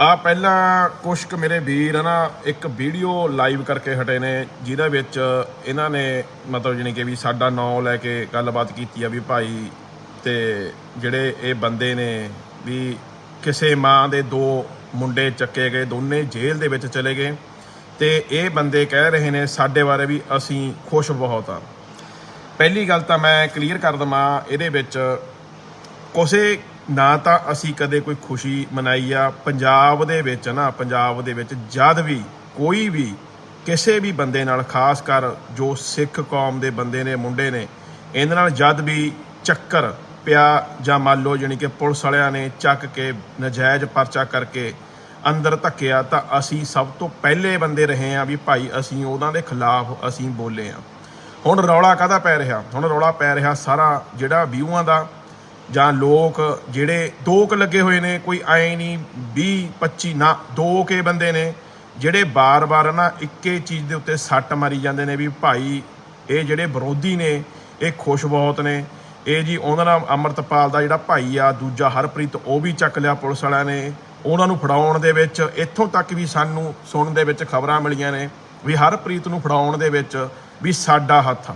ਆ ਪਹਿਲਾਂ ਕੁਛ ਕੁ ਮੇਰੇ ਵੀਰ ਹਨਾ, ਇੱਕ ਵੀਡੀਓ ਲਾਈਵ ਕਰਕੇ ਹਟੇ ਨੇ, ਜਿਹਦੇ ਵਿੱਚ ਇਹਨਾਂ ਨੇ ਮਤਲਬ ਜਾਣੀ ਕਿ ਵੀ ਸਾਡਾ ਨਾਂ ਲੈ ਕੇ ਗੱਲਬਾਤ ਕੀਤੀ ਆ ਵੀ ਭਾਈ ਤੇ ਜਿਹੜੇ ਇਹ ਬੰਦੇ ਨੇ ਵੀ ਕਿਸੇ ਮਾਂ ਦੇ ਦੋ ਮੁੰਡੇ ਚੱਕੇ ਗਏ, ਦੋਨੇ ਜੇਲ੍ਹ ਦੇ ਵਿੱਚ ਚਲੇ ਗਏ ਤੇ ਇਹ ਬੰਦੇ ਕਹਿ ਰਹੇ ਨੇ ਸਾਡੇ ਬਾਰੇ ਵੀ ਅਸੀਂ ਖੁਸ਼ ਬਹੁਤ ਆ। ਪਹਿਲੀ ਗੱਲ ਤਾਂ ਮੈਂ ਕਲੀਅਰ ਕਰ ਦਵਾਂ, ਇਹਦੇ ਵਿੱਚ ਕੋਸੇ ਨਾ ਤਾਂ ਅਸੀਂ ਕਦੇ ਕੋਈ ਖੁਸ਼ੀ ਮਨਾਈ ਆ। ਪੰਜਾਬ ਦੇ ਵਿੱਚ ਨਾ, ਪੰਜਾਬ ਦੇ ਵਿੱਚ ਜਦ ਵੀ ਕੋਈ ਵੀ ਕਿਸੇ ਵੀ ਬੰਦੇ ਨਾਲ, ਖਾਸ ਕਰ ਜੋ ਸਿੱਖ ਕੌਮ ਦੇ ਬੰਦੇ ਨੇ, ਮੁੰਡੇ ਨੇ, ਇਹਨਾਂ ਨਾਲ ਜਦ ਵੀ ਚੱਕਰ ਪਿਆ ਜਾਂ ਮੰਨ ਲਓ ਜਾਣੀ ਕਿ ਪੁਲਿਸ ਵਾਲਿਆਂ ਨੇ ਚੱਕ ਕੇ ਨਜਾਇਜ਼ ਪਰਚਾ ਕਰਕੇ ਅੰਦਰ ਧੱਕਿਆ, ਤਾਂ ਅਸੀਂ ਸਭ ਤੋਂ ਪਹਿਲੇ ਬੰਦੇ ਰਹੇ ਆ ਵੀ ਭਾਈ ਅਸੀਂ ਉਹਨਾਂ ਦੇ ਖਿਲਾਫ ਅਸੀਂ ਬੋਲੇ ਆ ਹੁਣ ਰੌਲਾ ਕਾਹਦਾ ਪੈ ਰਿਹਾ? ਹੁਣ ਰੌਲਾ ਪੈ ਰਿਹਾ ਸਾਰਾ ਜਿਹੜਾ ਵਿਊਆਂ ਦਾ। ਜਾਂ ਲੋਕ ਜਿਹੜੇ ਦੋ ਕ ਲੱਗੇ ਹੋਏ ਨੇ, ਕੋਈ ਐ ਨਹੀਂ 20 25 ਨਾ, ਦੋ ਕੇ ਬੰਦੇ ਨੇ, ਜਿਹੜੇ ਬਾਰ-ਬਾਰ ਨਾ ਇੱਕੇ ਚੀਜ਼ ਦੇ ਉੱਤੇ ਸੱਟ ਮਾਰੀ ਜਾਂਦੇ ਨੇ ਵੀ ਭਾਈ ਇਹ ਜਿਹੜੇ ਵਿਰੋਧੀ ਨੇ, ਇਹ ਖੁਸ਼ ਬਹੁਤ ਨੇ, ਇਹ ਜੀ ਉਹਨਾਂ ਨਾਲ ਅਮਰਤਪਾਲ ਦਾ ਜਿਹੜਾ ਭਾਈ ਆ, ਦੂਜਾ ਹਰਪ੍ਰੀਤ, ਉਹ ਵੀ ਚੱਕ ਲਿਆ ਪੁਲਿਸ ਵਾਲਿਆਂ ਨੇ, ਉਹਨਾਂ ਨੂੰ ਫੜਾਉਣ ਦੇ ਵਿੱਚ, ਇੱਥੋਂ ਤੱਕ ਵੀ ਸਾਨੂੰ ਸੁਣਨ ਦੇ ਵਿੱਚ ਖਬਰਾਂ ਮਿਲੀਆਂ ਨੇ ਵੀ ਹਰਪ੍ਰੀਤ ਨੂੰ ਫੜਾਉਣ ਦੇ ਵਿੱਚ ਵੀ ਸਾਡਾ ਹੱਥ ਆ।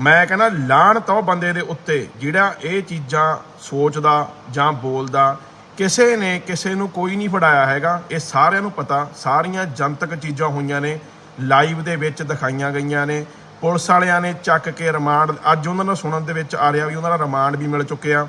ਮੈਂ ਕਹਿੰਦਾ ਲਾਣ ਤੋ ਬੰਦੇ ਦੇ ਉੱਤੇ, ਜਿਹੜਾ ਇਹ ਚੀਜ਼ਾਂ ਸੋਚਦਾ ਜਾਂ ਬੋਲਦਾ, ਕਿਸੇ ਨੇ ਕਿਸੇ ਨੂੰ ਕੋਈ ਨਹੀਂ ਫੜਾਇਆ ਹੈਗਾ। ਇਹ ਸਾਰਿਆਂ ਨੂੰ ਪਤਾ, ਸਾਰੀਆਂ ਜਨਤਕ ਚੀਜ਼ਾਂ ਹੋਈਆਂ ਨੇ, ਲਾਈਵ ਦੇ ਵਿੱਚ ਦਿਖਾਈਆਂ ਗਈਆਂ ਨੇ। ਪੁਲਿਸ ਵਾਲਿਆਂ ਨੇ ਚੱਕ ਕੇ ਰਿਮਾਂਡ, ਅੱਜ ਉਹਨਾਂ ਨੂੰ ਸੁਣਨ ਦੇ ਵਿੱਚ ਆ ਰਿਹਾ ਵੀ ਉਹਨਾਂ ਦਾ ਰਿਮਾਂਡ ਵੀ ਮਿਲ ਚੁੱਕਿਆ।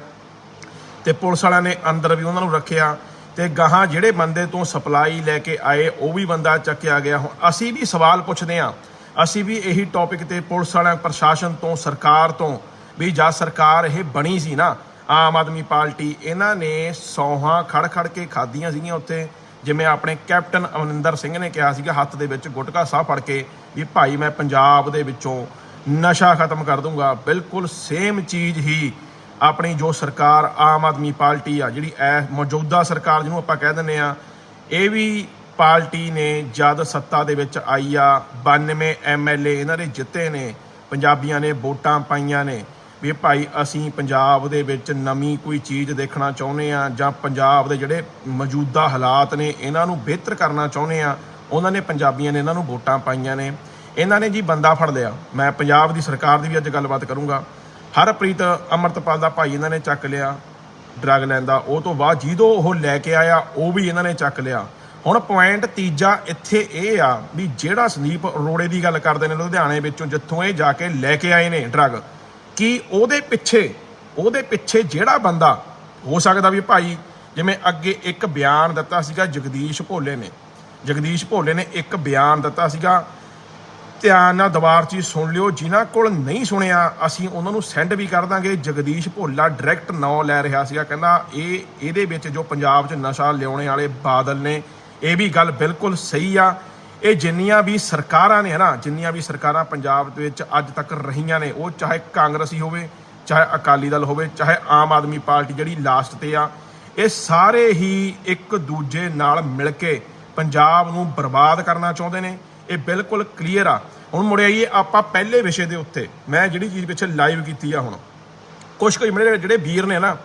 ਤੇ ਪੁਲਿਸ ਵਾਲਿਆਂ ਨੇ ਅੰਦਰ ਵੀ ਉਹਨਾਂ ਨੂੰ ਰੱਖਿਆ। ਤੇ ਗਾਹਾਂ ਜਿਹੜੇ ਬੰਦੇ ਤੋਂ ਸਪਲਾਈ ਲੈ ਕੇ ਆਏ, ਉਹ ਵੀ ਬੰਦਾ ਚੱਕਿਆ ਗਿਆ। ਹੁਣ ਅਸੀਂ ਵੀ ਸਵਾਲ ਪੁੱਛਦੇ ਹਾਂ ਅਸੀਂ ਵੀ ਇਹੀ ਟੌਪਿਕ ਤੇ ਪੁਲਿਸ ਵਾਲਿਆਂ, ਪ੍ਰਸ਼ਾਸਨ ਤੋਂ, ਸਰਕਾਰ ਤੋਂ ਵੀ ਜਾਂ ਸਰਕਾਰ ਇਹ ਬਣੀ ਸੀ ਨਾ, ਆਮ ਆਦਮੀ ਪਾਰਟੀ, ਇਹਨਾਂ ਨੇ ਸੌਹਾਂ ਖੜ ਖੜ ਕੇ ਖਾਧੀਆਂ ਸੀਗੀਆਂ ਉੱਥੇ। ਜਿਵੇਂ ਆਪਣੇ ਕੈਪਟਨ ਅਮਰਿੰਦਰ ਸਿੰਘ ਨੇ ਕਿਹਾ ਸੀਗਾ, ਹੱਥ ਦੇ ਵਿੱਚ ਗੁਟਕਾ ਸਾਹ ਫੜ ਕੇ ਵੀ ਭਾਈ ਮੈਂ ਪੰਜਾਬ ਦੇ ਵਿੱਚੋਂ ਨਸ਼ਾ ਖਤਮ ਕਰ ਦੂੰਗਾ। ਬਿਲਕੁਲ ਸੇਮ ਚੀਜ਼ ਹੀ ਆਪਣੀ ਜੋ ਸਰਕਾਰ ਆਮ ਆਦਮੀ ਪਾਰਟੀ ਆ, ਜਿਹੜੀ ਐ ਮੌਜੂਦਾ ਸਰਕਾਰ ਜਿਹਨੂੰ ਆਪਾਂ ਕਹਿ ਦਿੰਦੇ ਆ, ਇਹ ਵੀ ਪਾਰਟੀ ਨੇ ਜਦ ਸੱਤਾ ਦੇ ਵਿੱਚ ਆਈ ਆ 92 ਐਮਐਲਏ ਇਹਨਾਂ ਦੇ ਜਿੱਤੇ ਨੇ, ਪੰਜਾਬੀਆਂ ਨੇ ਵੋਟਾਂ ਪਾਈਆਂ ਨੇ। ਵੀ ਭਾਈ, ਅਸੀਂ ਪੰਜਾਬ ਦੇ ਵਿੱਚ ਨਵੀਂ ਕੋਈ ਚੀਜ਼ ਦੇਖਣਾ ਚਾਹੁੰਦੇ ਆ ਜਾਂ ਪੰਜਾਬ ਦੇ ਜਿਹੜੇ ਮੌਜੂਦਾ ਹਾਲਾਤ ਨੇ, ਇਹਨਾਂ ਨੂੰ ਬਿਹਤਰ ਕਰਨਾ ਚਾਹੁੰਦੇ ਆ, ਉਹਨਾਂ ਨੇ ਪੰਜਾਬੀਆਂ ਨੇ ਇਹਨਾਂ ਨੂੰ ਵੋਟਾਂ ਪਾਈਆਂ ਨੇ। ਇਹਨਾਂ ਨੇ ਜੀ ਬੰਦਾ ਫੜ ਲਿਆ। ਮੈਂ ਪੰਜਾਬ ਦੀ ਸਰਕਾਰ ਦੀ ਵੀ ਅੱਜ ਗੱਲਬਾਤ ਕਰੂੰਗਾ। ਹਰਪ੍ਰੀਤ ਅਮਰਤਪਾਲ ਦਾ ਭਾਈ ਇਹਨਾਂ ਨੇ ਚੱਕ ਲਿਆ, ਡਰਗ ਲੈਂਦਾ ਉਹ ਤੋਂ ਬਾਅਦ ਜਿਹਦੋਂ ਉਹ ਲੈ ਕੇ ਆਇਆ, ਉਹ ਵੀ ਇਹਨਾਂ ਨੇ ਚੱਕ ਲਿਆ। ਹੁਣ ਪੁਆਇੰਟ ਤੀਜਾ ਇੱਥੇ ਇਹ ਆ ਵੀ ਜਿਹੜਾ ਸੰਦੀਪ ਅਰੋੜੇ ਦੀ ਗੱਲ ਕਰਦੇ ਨੇ ਲੁਧਿਆਣੇ ਵਿੱਚੋਂ ਜਿੱਥੋਂ ਇਹ ਜਾ ਕੇ ਲੈ ਕੇ ਆਏ ਨੇ ਡਰਗ ਕਿ ਉਹਦੇ ਪਿੱਛੇ ਉਹਦੇ ਪਿੱਛੇ ਜਿਹੜਾ ਬੰਦਾ, ਹੋ ਸਕਦਾ ਵੀ ਭਾਈ ਜਿਵੇਂ ਅੱਗੇ ਇੱਕ ਬਿਆਨ ਦਿੱਤਾ ਸੀਗਾ ਜਗਦੀਸ਼ ਭੋਲੇ ਨੇ, ਜਗਦੀਸ਼ ਭੋਲੇ ਨੇ ਇੱਕ ਬਿਆਨ ਦਿੱਤਾ ਸੀਗਾ, ਧਿਆਨ ਨਾਲ ਦੁਬਾਰ ਚੀਜ਼ ਸੁਣ ਲਿਓ, ਜਿਨ੍ਹਾਂ ਕੋਲ ਨਹੀਂ ਸੁਣਿਆ, ਅਸੀਂ ਉਹਨਾਂ ਨੂੰ ਸੈਂਡ ਵੀ ਕਰ ਦਾਂਗੇ, ਜਗਦੀਸ਼ ਭੋਲਾ ਡਾਇਰੈਕਟ ਨਾਂ ਲੈ ਰਿਹਾ ਸੀਗਾ, ਕਹਿੰਦਾ ਇਹ, ਇਹਦੇ ਵਿੱਚ ਜੋ ਪੰਜਾਬ 'ਚ ਨਸ਼ਾ ਲਿਆਉਣੇ ਵਾਲੇ ਬਾਦਲ ਨੇ ਇਹ ਵੀ ਗੱਲ ਬਿਲਕੁਲ ਸਹੀ ਆ। ਇਹ ਜਿੰਨੀਆਂ ਵੀ ਸਰਕਾਰਾਂ ਨੇ ਹਨਾ, ਜਿੰਨੀਆਂ ਵੀ ਸਰਕਾਰਾਂ ਪੰਜਾਬ ਦੇ ਵਿੱਚ ਅੱਜ ਤੱਕ ਰਹੀਆਂ ਨੇ, ਉਹ ਚਾਹੇ ਕਾਂਗਰਸੀ ਹੋਵੇ, ਚਾਹੇ ਅਕਾਲੀ ਦਲ ਹੋਵੇ, ਚਾਹੇ ਆਮ ਆਦਮੀ ਪਾਰਟੀ ਜਿਹੜੀ ਲਾਸਟ ਤੇ ਆ, ਇਹ ਸਾਰੇ ਹੀ ਇੱਕ ਦੂਜੇ ਨਾਲ ਮਿਲ ਕੇ ਪੰਜਾਬ ਨੂੰ ਬਰਬਾਦ ਕਰਨਾ ਚਾਹੁੰਦੇ ਨੇ। ਇਹ ਬਿਲਕੁਲ ਕਲੀਅਰ ਆ। ਹੁਣ ਮੁੜ ਆਈਏ ਆਪਾਂ ਪਹਿਲੇ ਵਿਸ਼ੇ ਦੇ ਉੱਤੇ। ਮੈਂ ਜਿਹੜੀ ਚੀਜ਼ ਪਿੱਛੇ ਲਾਈਵ ਕੀਤੀ ਆ ਹੁਣ। ਕੁਝ ਕੁ ਜਿਹੜੇ ਜਿਹੜੇ ਵੀਰ ਨੇ ਨਾ,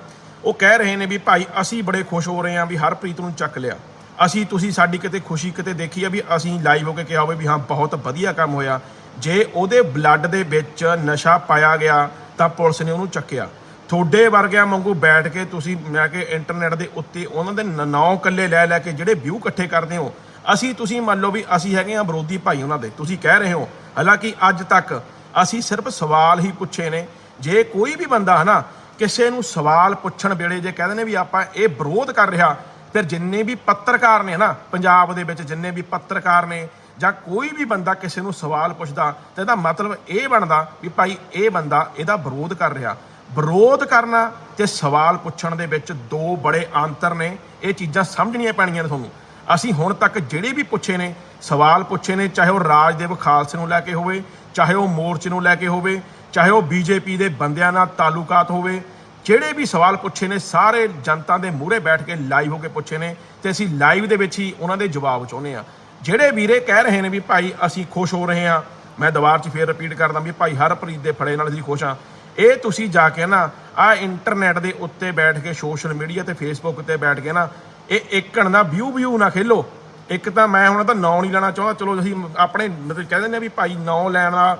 ਉਹ ਕਹਿ ਰਹੇ ਨੇ ਵੀ ਭਾਈ ਅਸੀਂ ਬੜੇ ਖੁਸ਼ ਹੋ ਰਹੇ ਹਾਂ ਵੀ ਹਰਪ੍ਰੀਤ ਨੂੰ ਚੱਕ ਲਿਆ। ਅਸੀਂ ਤੁਸੀਂ ਸਾਡੀ ਕਿਤੇ ਖੁਸ਼ੀ ਕਿਤੇ ਦੇਖੀ ਆ ਵੀ ਅਸੀਂ ਲਾਈਵ ਹੋ ਕੇ ਕਿਹਾ ਹੋਵੇ ਵੀ ਹਾਂ, ਬਹੁਤ ਵਧੀਆ ਕੰਮ ਹੋਇਆ। ਜੇ ਉਹਦੇ ਬਲੱਡ ਦੇ ਵਿੱਚ ਨਸ਼ਾ ਪਾਇਆ ਗਿਆ, ਤਾਂ ਪੁਲਿਸ ਨੇ ਉਹਨੂੰ ਚੱਕਿਆ। ਤੁਹਾਡੇ ਵਰਗਿਆਂ ਵਾਂਗੂ ਬੈਠ ਕੇ ਤੁਸੀਂ, ਮੈਂ ਕਿ ਇੰਟਰਨੈਟ ਦੇ ਉੱਤੇ ਉਹਨਾਂ ਦੇ ਨੌ ਕੱਲੇ ਲੈ ਲੈ ਕੇ ਜਿਹੜੇ ਵਿਊ ਇਕੱਠੇ ਕਰਦੇ ਹੋ, ਅਸੀਂ ਤੁਸੀਂ ਮੰਨ ਲਓ ਵੀ ਅਸੀਂ ਹੈਗੇ ਆ ਵਿਰੋਧੀ ਭਾਈ ਉਹਨਾਂ ਦੇ, ਤੁਸੀਂ ਕਹਿ ਰਹੇ ਹੋ। ਹਾਲਾਂਕਿ ਅੱਜ ਤੱਕ ਅਸੀਂ ਸਿਰਫ ਸਵਾਲ ਹੀ ਪੁੱਛੇ ਨੇ। ਜੇ ਕੋਈ ਵੀ ਬੰਦਾ ਹੈ ਨਾ ਕਿਸੇ ਨੂੰ ਸਵਾਲ ਪੁੱਛਣ ਵੇਲੇ ਜੇ ਕਹਿੰਦੇ ਨੇ ਵੀ ਆਪਾਂ ਇਹ ਵਿਰੋਧ ਕਰ ਰਿਹਾ ਫਿਰ ਜਿੰਨੇ ਵੀ ਪੱਤਰਕਾਰ ਨੇ ਨਾ ਪੰਜਾਬ ਦੇ ਵਿੱਚ ਜਿੰਨੇ ਵੀ ਪੱਤਰਕਾਰ ਨੇ ਜਾਂ ਕੋਈ ਵੀ ਬੰਦਾ ਕਿਸੇ ਨੂੰ ਸਵਾਲ ਪੁੱਛਦਾ ਤਾਂ ਇਹਦਾ ਮਤਲਬ ਇਹ ਬਣਦਾ ਵੀ ਭਾਈ ਇਹ ਬੰਦਾ ਇਹਦਾ ਵਿਰੋਧ ਕਰ ਰਿਹਾ। ਵਿਰੋਧ ਕਰਨਾ ਤੇ ਸਵਾਲ ਪੁੱਛਣ ਦੇ ਵਿੱਚ ਦੋ ਬੜੇ ਅੰਤਰ ਨੇ, ਇਹ ਚੀਜ਼ਾਂ ਸਮਝਣੀਆਂ ਪੈਣੀਆਂ ਨੇ ਤੁਹਾਨੂੰ। ਅਸੀਂ ਹੁਣ ਤੱਕ ਜਿਹੜੇ ਵੀ ਪੁੱਛੇ ਨੇ, ਸਵਾਲ ਪੁੱਛੇ ਨੇ, ਚਾਹੇ ਉਹ ਰਾਜਦੇਵ ਖਾਲਸੇ ਨੂੰ ਲੈ ਕੇ ਹੋਵੇ, ਚਾਹੇ ਉਹ ਮੋਰਚੇ ਨੂੰ ਲੈ ਕੇ ਹੋਵੇ, ਚਾਹੇ ਉਹ ਬੀਜੇਪੀ ਦੇ ਬੰਦਿਆਂ ਨਾਲ ਤਾਲੁਕਾਤ ਹੋਵੇ ਜਿਹੜੇ ਵੀ ਸਵਾਲ ਪੁੱਛੇ ਨੇ, ਸਾਰੇ ਜਨਤਾ ਦੇ ਮੂਹਰੇ ਬੈਠ ਕੇ ਲਾਈਵ ਹੋ ਕੇ ਪੁੱਛੇ ਨੇ ਤੇ ਅਸੀਂ ਲਾਈਵ ਦੇ ਵਿੱਚ ਹੀ ਉਹਨਾਂ ਦੇ ਜਵਾਬ ਚਾਹੁੰਦੇ ਆ ਜਿਹੜੇ ਵੀਰੇ ਕਹਿ ਰਹੇ ਨੇ ਵੀ ਭਾਈ ਅਸੀਂ ਖੁਸ਼ ਹੋ ਰਹੇ ਹਾਂ, ਮੈਂ ਦੁਬਾਰ 'ਚ ਫੇਰ ਰਿਪੀਟ ਕਰਦਾ ਵੀ ਭਾਈ ਹਰਪ੍ਰੀਤ ਦੇ ਫੜੇ ਨਾਲ ਅਸੀਂ ਖੁਸ਼ ਹਾਂ। ਇਹ ਤੁਸੀਂ ਜਾ ਕੇ ਨਾ ਆ ਇੰਟਰਨੈਟ ਦੇ ਉੱਤੇ ਬੈਠ ਕੇ ਸੋਸ਼ਲ ਮੀਡੀਆ ਤੇ ਫੇਸਬੁੱਕ ਤੇ ਬੈਠ ਕੇ ਨਾ ਇਹ ਏਕਣ ਦਾ ਵਿਊ ਵਿਊ ਨਾ ਖੇਲੋ। ਇੱਕ ਤਾਂ ਮੈਂ ਹੁਣ ਤਾਂ ਨਾਂ ਨਹੀਂ ਲੈਣਾ ਚਾਹੁੰਦਾ, ਚਲੋ ਅਸੀਂ ਆਪਣੇ ਮਤਲਬ ਕਹਿ ਦਿੰਦੇ ਆ ਵੀ ਭਾਈ ਨਾਂ ਲੈਣ ਦਾ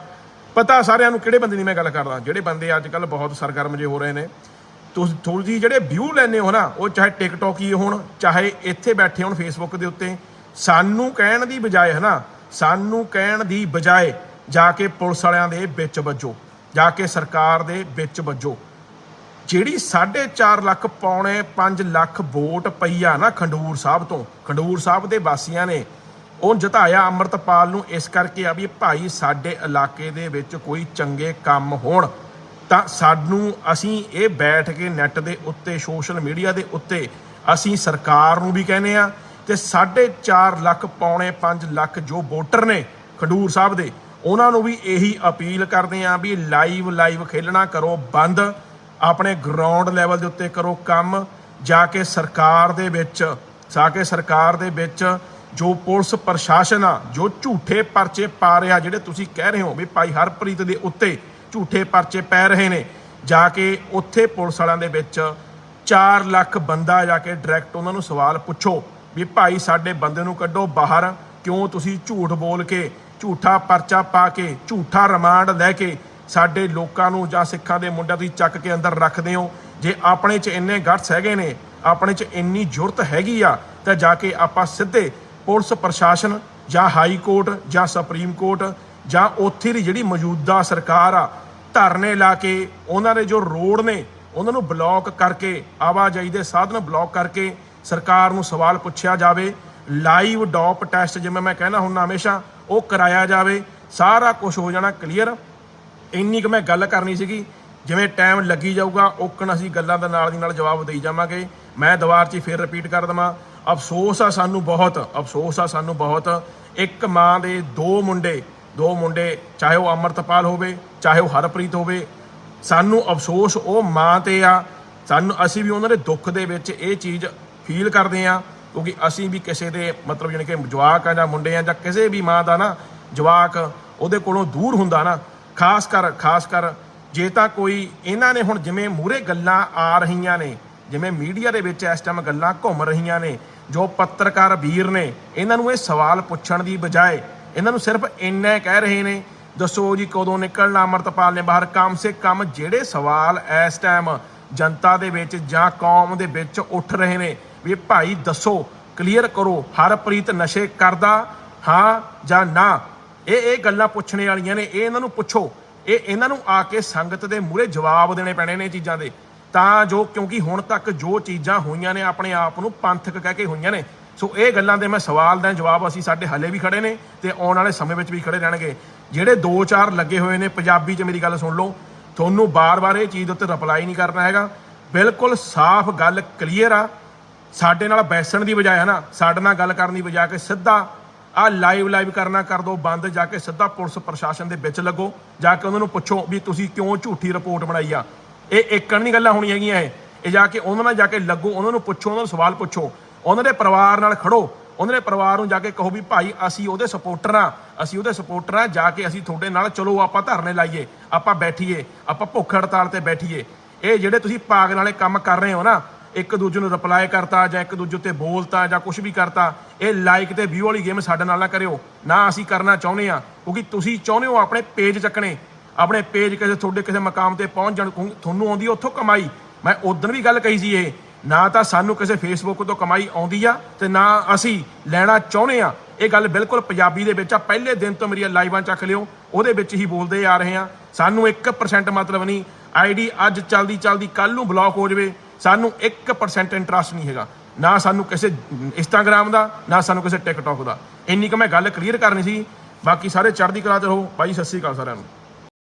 ਪਤਾ ਸਾਰਿਆਂ ਨੂੰ ਕਿਹੜੇ ਬੰਦੇ ਦੀ ਮੈਂ ਗੱਲ ਕਰਦਾ। ਜਿਹੜੇ ਬੰਦੇ ਅੱਜ ਕੱਲ ਬਹੁਤ ਸਰਗਰਮ ਜੇ ਹੋ ਰਹੇ ਨੇ ਤੁਸੀਂ ਥੋੜੀ ਜਿਹੜੇ ਵਿਊ ਲੈਣੇ ਹੋ ਨਾ, ਉਹ ਚਾਹੇ ਟਿਕਟੌਕ ਹੀ ਹੋਣ, ਚਾਹੇ ਇੱਥੇ ਬੈਠੇ ਹੋਣ ਫੇਸਬੁੱਕ ਦੇ ਉੱਤੇ, ਸਾਨੂੰ ਕਹਿਣ ਦੀ ਬਜਾਏ ਹੈ ਨਾ ਸਾਨੂੰ ਕਹਿਣ ਦੀ ਬਜਾਏ ਜਾ ਕੇ ਪੁਲਿਸ ਵਾਲਿਆਂ ਦੇ ਵਿੱਚ ਵੱਜੋ, ਜਾ ਕੇ ਸਰਕਾਰ ਦੇ ਵਿੱਚ ਵੱਜੋ। ਜਿਹੜੀ 4.5 ਲੱਖ ਪੌਣੇ 5 ਲੱਖ ਵੋਟ ਪਈ ਆ ਨਾ ਖੰਡੂਰ ਸਾਹਿਬ ਤੋਂ, ਖੰਡੂਰ ਸਾਹਿਬ ਦੇ ਵਾਸੀਆਂ ਨੇ, ਉਹ ਜਿਤਾਇਆ ਅੰਮ੍ਰਿਤਪਾਲ ਨੂੰ, ਇਸ ਕਰਕੇ ਆ ਵੀ ਭਾਈ ਸਾਡੇ ਇਲਾਕੇ ਦੇ ਵਿੱਚ ਕੋਈ ਚੰਗੇ ਕੰਮ ਹੋਣ। ਤਾਂ ਸਾਨੂੰ ਅਸੀਂ ਇਹ ਬੈਠ ਕੇ ਨੈੱਟ ਦੇ ਉੱਤੇ ਸੋਸ਼ਲ ਮੀਡੀਆ ਦੇ ਉੱਤੇ ਅਸੀਂ ਸਰਕਾਰ ਨੂੰ ਵੀ ਕਹਿੰਦੇ ਆ ਤੇ 4.5 ਲੱਖ, ਪੌਣੇ 5 ਲੱਖ ਜੋ ਵੋਟਰ ਨੇ ਖਡੂਰ ਸਾਹਿਬ ਦੇ, ਉਹਨਾਂ ਨੂੰ ਵੀ ਇਹੀ ਅਪੀਲ ਕਰਦੇ ਆ ਵੀ ਲਾਈਵ ਲਾਈਵ ਖੇਲਣਾ ਕਰੋ, ਬੰਦ, ਆਪਣੇ ਗਰਾਊਂਡ ਲੈਵਲ ਦੇ ਉੱਤੇ ਕਰੋ ਕੰਮ, ਜਾ ਕੇ ਸਰਕਾਰ ਦੇ ਵਿੱਚ, ਜਾ ਕੇ ਸਰਕਾਰ ਦੇ ਵਿੱਚ ਜੋ ਪੁਲਿਸ ਪ੍ਰਸ਼ਾਸਨ ਆ, ਜੋ ਝੂਠੇ ਪਰਚੇ ਪਾ ਰਿਹਾ, ਜਿਹੜੇ ਤੁਸੀਂ ਕਹਿ ਰਹੇ ਹੋ ਵੀ ਭਾਈ ਹਰਪ੍ਰੀਤ ਦੇ ਉੱਤੇ ਝੂਠੇ ਪਰਚੇ ਪੈ ਰਹੇ ਨੇ। ਜਾ ਕੇ ਉੱਥੇ ਪੁਲਿਸ ਵਾਲਿਆਂ ਦੇ ਵਿੱਚ 4 ਲੱਖ ਬੰਦਾ ਜਾ ਕੇ ਡਾਇਰੈਕਟ ਉਹਨਾਂ ਨੂੰ ਸਵਾਲ ਪੁੱਛੋ ਵੀ ਭਾਈ ਸਾਡੇ ਬੰਦੇ ਨੂੰ ਕੱਢੋ ਬਾਹਰ, ਕਿਉਂ ਤੁਸੀਂ ਝੂਠ ਬੋਲ ਕੇ, ਝੂਠਾ ਪਰਚਾ ਪਾ ਕੇ, ਝੂਠਾ ਰਿਮਾਂਡ ਲੈ ਕੇ ਸਾਡੇ ਲੋਕਾਂ ਨੂੰ ਜਾਂ ਸਿੱਖਾਂ ਦੇ ਮੁੰਡਿਆਂ ਤੁਸੀਂ ਚੱਕ ਕੇ ਅੰਦਰ ਰੱਖਦੇ ਹੋ। ਜੇ ਆਪਣੇ 'ਚ ਇੰਨੇ ਗਟਸ ਹੈਗੇ ਨੇ, ਆਪਣੇ 'ਚ ਇੰਨੀ ਜੁਰਤ ਹੈਗੀ ਆ, ਤਾਂ ਜਾ ਕੇ ਆਪਾਂ ਸਿੱਧੇ ਪੁਲਿਸ ਪ੍ਰਸ਼ਾਸਨ ਜਾਂ ਹਾਈ ਕੋਰਟ ਜਾਂ ਸੁਪਰੀਮ ਕੋਰਟ ਜਾਂ ਉੱਥੇ ਦੀ ਜਿਹੜੀ ਮੌਜੂਦਾ ਸਰਕਾਰ ਆ ਧਰਨੇ ਲਾ ਕੇ ਉਹਨਾਂ ਦੇ ਜੋ ਰੋਡ ਨੇ, ਉਹਨਾਂ ਨੂੰ ਬਲੌਕ ਕਰਕੇ, ਆਵਾਜਾਈ ਦੇ ਸਾਧਨ ਬਲੌਕ ਕਰਕੇ ਸਰਕਾਰ ਨੂੰ ਸਵਾਲ ਪੁੱਛਿਆ ਜਾਵੇ ਲਾਈਵ ਡੌਪ ਟੈਸਟ ਜਿਵੇਂ ਮੈਂ ਕਹਿਣਾ ਹੁੰਦਾ ਹਮੇਸ਼ਾ, ਉਹ ਕਰਾਇਆ ਜਾਵੇ, ਸਾਰਾ ਕੁਝ ਹੋ ਜਾਣਾ ਕਲੀਅਰ ਇੰਨੀ ਕੁ ਮੈਂ ਗੱਲ ਕਰਨੀ ਸੀਗੀ, ਜਿਵੇਂ ਟਾਈਮ ਲੱਗੀ ਜਾਊਗਾ, ਓਕਣ ਅਸੀਂ ਗੱਲਾਂ ਦਾ ਨਾਲ ਦੀ ਨਾਲ ਜਵਾਬ ਦੇਈ ਜਾਵਾਂਗੇ। ਮੈਂ ਦੁਬਾਰ 'ਚ ਹੀ ਫਿਰ ਰਿਪੀਟ ਕਰ ਦਵਾਂ, ਅਫਸੋਸ ਆ ਸਾਨੂੰ ਬਹੁਤ, ਅਫਸੋਸ ਆ ਸਾਨੂੰ ਬਹੁਤ। ਇੱਕ ਮਾਂ ਦੇ ਦੋ ਮੁੰਡੇ ਦੋ ਮੁੰਡੇ, ਚਾਹੇ ਉਹ ਅਮਰਤਪਾਲ ਹੋਵੇ, ਚਾਹੇ ਉਹ ਹਰਪ੍ਰੀਤ ਹੋਵੇ, ਸਾਨੂੰ ਅਫਸੋਸ, ਉਹ ਮਾਂ ਤੇ ਆ। ਸਾਨੂੰ, ਅਸੀਂ ਵੀ ਉਹਨਾਂ ਦੇ ਦੁੱਖ ਦੇ ਵਿੱਚ ਇਹ ਚੀਜ਼ ਫੀਲ ਕਰਦੇ ਆ ਕਿਉਂਕਿ ਅਸੀਂ ਵੀ ਕਿਸੇ ਦੇ ਮਤਲਬ ਜਾਣੀ ਕਿ ਜਵਾਕ ਆ ਜਾਂ ਮੁੰਡੇ ਆ ਜਾਂ ਕਿਸੇ ਵੀ ਮਾਂ ਦਾ ਨਾ ਜਵਾਕ ਉਹਦੇ ਕੋਲੋਂ ਦੂਰ ਹੁੰਦਾ ਨਾ, ਖਾਸ ਕਰ ਖਾਸ ਕਰ ਜੇ ਤਾਂ ਕੋਈ ਇਹਨਾਂ ਨੇ ਹੁਣ ਜਿਵੇਂ ਮੂਰੇ ਗੱਲਾਂ ਆ ਰਹੀਆਂ ਨੇ, ਜਿਵੇਂ ਮੀਡੀਆ ਦੇ ਵਿੱਚ ਇਸ ਟਾਈਮ ਗੱਲਾਂ ਘੁੰਮ ਰਹੀਆਂ ਨੇ, ਜੋ ਪੱਤਰਕਾਰ ਵੀਰ ਨੇ, ਇਹਨਾਂ ਨੂੰ ਇਹ ਸਵਾਲ ਪੁੱਛਣ ਦੀ ਬਜਾਏ ਇਹਨਾਂ ਨੂੰ ਸਿਰਫ ਇੰਨਾ ਕਹਿ ਰਹੇ ਨੇ, ਦੱਸੋ ਜੀ ਕਦੋਂ ਨਿਕਲਣਾ ਅਮਰਤਪਾਲ ਨੇ ਬਾਹਰ? ਕਮ ਸੇ ਕਮ ਜਿਹੜੇ ਸਵਾਲ ਇਸ ਟਾਈਮ ਜਨਤਾ ਦੇ ਵਿੱਚ ਜਾਂ ਕੌਮ ਦੇ ਵਿੱਚ ਉੱਠ ਰਹੇ ਨੇ, ਵੀ ਭਾਈ ਦੱਸੋ ਕਲੀਅਰ ਕਰੋ, ਹਰਪ੍ਰੀਤ ਨਸ਼ੇ ਕਰਦਾ, ਹਾਂ ਜਾਂ ਨਾ? ਇਹ ਇਹ ਗੱਲਾਂ ਪੁੱਛਣੇ ਵਾਲੀਆਂ ਨੇ, ਇਹ ਇਹਨਾਂ ਨੂੰ ਪੁੱਛੋ। ਇਹ ਇਹਨਾਂ ਨੂੰ ਆ ਕੇ ਸੰਗਤ ਦੇ ਮੂਹਰੇ ਜਵਾਬ ਦੇਣੇ ਪੈਣੇ ਨੇ ਇਹ ਚੀਜ਼ਾਂ ਦੇ। ਤਾਂ ਜੋ, ਕਿਉਂਕਿ ਹੁਣ ਤੱਕ ਜੋ ਚੀਜ਼ਾਂ ਹੋਈਆਂ ਨੇ, ਆਪਣੇ ਆਪ ਨੂੰ ਪੰਥਕ ਕਹਿ ਕੇ ਹੋਈਆਂ ਨੇ ਸੋ ਇਹ ਗੱਲਾਂ ਦੇ ਮੈਂ ਸਵਾਲ ਦਾ ਜਵਾਬ ਅਸੀਂ ਸਾਡੇ ਹੱਲੇ ਵੀ ਖੜੇ ਨੇ ਤੇ ਆਉਣ ਵਾਲੇ ਸਮੇਂ ਵਿੱਚ ਵੀ ਖੜੇ ਰਹਿਣਗੇ। ਜਿਹੜੇ 2-4 ਲੱਗੇ ਹੋਏ ਨੇ ਪੰਜਾਬੀ 'ਚ ਮੇਰੀ ਗੱਲ ਸੁਣ ਲਓ, ਤੁਹਾਨੂੰ ਬਾਰ-ਬਾਰ ਇਹ ਚੀਜ਼ ਉੱਤੇ ਰਿਪਲਾਈ ਨਹੀਂ ਕਰਨਾ ਹੈਗਾ। ਬਿਲਕੁਲ ਸਾਫ਼ ਗੱਲ ਕਲੀਅਰ ਆ। ਸਾਡੇ ਨਾਲ ਬੈਸਣ ਦੀ ਬਜਾਏ ਹਨਾ, ਸਾਡੇ ਨਾਲ ਗੱਲ ਕਰਨ ਦੀ ਬਜਾਏ ਕਿ ਸਿੱਧਾ ਆ ਲਾਈਵ ਲਾਈਵ ਕਰਨਾ ਕਰ ਦੋ, ਬੰਦ ਜਾ ਕੇ ਸਿੱਧਾ ਪੁਲਿਸ ਪ੍ਰਸ਼ਾਸਨ ਦੇ ਵਿੱਚ ਲੱਗੋ, ਜਾ ਕੇ ਉਹਨਾਂ ਨੂੰ ਪੁੱਛੋ ਵੀ ਤੁਸੀਂ ਕਿਉਂ ਝੂਠੀ ਰਿਪੋਰਟ ਬਣਾਈ ਆ। ਇਹ ਏਕਣ ਨਹੀਂ ਗੱਲਾਂ ਹੋਣੀਆਂ ਹੈਗੀਆਂ ਇਹ। ਇਹ ਜਾ ਕੇ ਉਹਨਾਂ ਨਾਲ ਜਾ ਕੇ ਲੱਗੋ, ਉਹਨਾਂ ਨੂੰ ਪੁੱਛੋ, ਉਹਨਾਂ ਨੂੰ ਸਵਾਲ ਪੁੱਛੋ। ਉਹਨਾਂ ਦੇ ਪਰਿਵਾਰ ਨਾਲ ਖੜੋ। ਉਹਨਾਂ ਦੇ ਪਰਿਵਾਰ ਨੂੰ ਜਾ ਕੇ ਕਹੋ ਵੀ ਭਾਈ ਅਸੀਂ ਉਹਦੇ ਸਪੋਰਟਰ ਆ ਅਸੀਂ ਉਹਦੇ ਸਪੋਰਟਰ ਆ ਜਾ ਕੇ ਅਸੀਂ ਤੁਹਾਡੇ ਨਾਲ ਚਲੋ ਆਪਾਂ ਧਰਨੇ ਲਾਈਏ, ਆਪਾਂ ਬੈਠੀਏ, ਆਪਾਂ ਭੁੱਖ ਹੜਤਾਲ ਤੇ ਬੈਠੀਏ। ਇਹ ਜਿਹੜੇ ਤੁਸੀਂ ਪਾਗਲ ਵਾਲੇ ਕੰਮ ਕਰ ਰਹੇ ਹੋ ਨਾ, ਇੱਕ ਦੂਜੇ ਨੂੰ ਰਿਪਲਾਈ ਕਰਤਾ ਜਾਂ ਇੱਕ ਦੂਜੇ ਉੱਤੇ ਬੋਲਤਾ ਜਾਂ ਕੁਝ ਵੀ ਕਰਤਾ, ਇਹ ਲਾਈਕ ਤੇ ਵਿਊ ਵਾਲੀ ਗੇਮ ਸਾਡੇ ਨਾਲ ਨਾ ਕਰਿਓ। ਨਾ ਅਸੀਂ ਕਰਨਾ ਚਾਹੁੰਦੇ ਆ ਕਿਉਂਕਿ ਤੁਸੀਂ ਚਾਹੁੰਦੇ ਹੋ ਆਪਣੇ ਪੇਜ ਚੱਕਣੇ। ਆਪਣੇ ਪੇਜ ਕਿਸੇ, ਤੁਹਾਡੇ ਕਿਸੇ ਮਕਾਮ ਤੇ ਪਹੁੰਚ ਜਾਣ ਤੁਹਾਨੂੰ ਆਉਂਦੀ ਉੱਥੋਂ ਕਮਾਈ। ਮੈਂ ਉਦੋਂ ਵੀ ਗੱਲ ਕਹੀ ਸੀ ਇਹ ਨਾ ਤਾਂ ਸਾਨੂੰ ਕਿਸੇ ਫੇਸਬੁੱਕ ਤੋਂ ਕਮਾਈ ਆਉਂਦੀ ਆ ਤੇ ਨਾ ਅਸੀਂ ਲੈਣਾ ਚਾਹੁੰਦੇ ਆ। ਇਹ ਗੱਲ ਬਿਲਕੁਲ ਪੰਜਾਬੀ ਦੇ ਵਿੱਚ ਆ। ਪਹਿਲੇ ਦਿਨ ਤੋਂ ਮੇਰੀਆਂ ਲਾਈਵਾਂ ਚੱਕ ਲਿਓ, ਉਹਦੇ ਵਿੱਚ ਹੀ ਬੋਲਦੇ ਆ ਰਹੇ ਆ। ਸਾਨੂੰ 1% ਮਤਲਬ ਨਹੀਂ ਆਈਡੀ ਅੱਜ ਚੱਲਦੀ ਚੱਲਦੀ ਕੱਲ ਨੂੰ ਬਲੌਕ ਹੋ ਜਾਵੇ। ਸਾਨੂੰ 1% ਇੰਟਰਸਟ ਨਹੀਂ ਹੈਗਾ। ਨਾ ਸਾਨੂੰ ਕਿਸੇ ਇੰਸਟਾਗ੍ਰam ਦਾ, ਨਾ ਸਾਨੂੰ ਕਿਸੇ ਟਿਕਟੌਕ ਦਾ। ਇੰਨੀ ਕੁ ਮੈਂ ਗੱਲ ਕਲੀਅਰ ਕਰਨੀ ਸੀ। ਬਾਕੀ ਸਾਰੇ ਚੜ੍ਹਦੀ ਕਲਾ ਚ ਰਹੋ। ਬਾਈ, ਸਤਿ ਸ੍ਰੀ ਅਕਾਲ ਸਾਰਿਆਂ ਨੂੰ।